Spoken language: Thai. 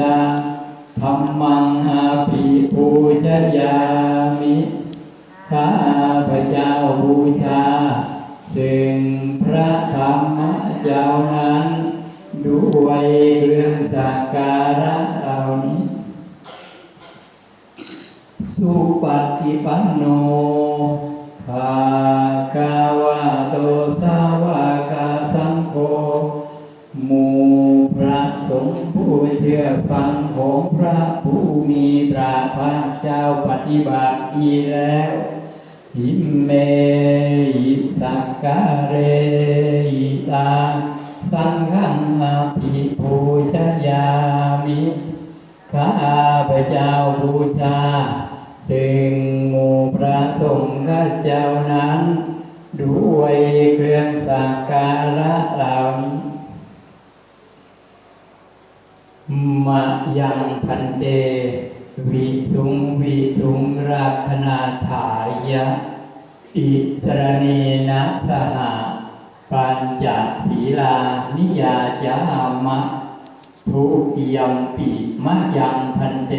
ตาธรรมังอาภิปูชยามิข้าพระเจ้าบูชาซึ่งพระธรรมเจ้านั้นด้วยเรื่องสักการะเหล่านี้ สุปฏิปันโนภาคาวะโตสา ชื่อฟังของพระผู้มีพระภาคเจ้าปฏิบัติดีแล้วหิเมหิสักการเรหิตา สังฆังอภิปูชยามิข้าพระเจ้าบูชา ซึ่งหมู่พระสงฆ์ข้าเจ้านั้น ด้วยเครื่องสักการะเหล่านี้ มะยังพันเต วิสุงวิสุงราคนาถายะ อิสรเนนะสหปัญจศีลานิยาจามะ ทุยมปิมะยังพันเต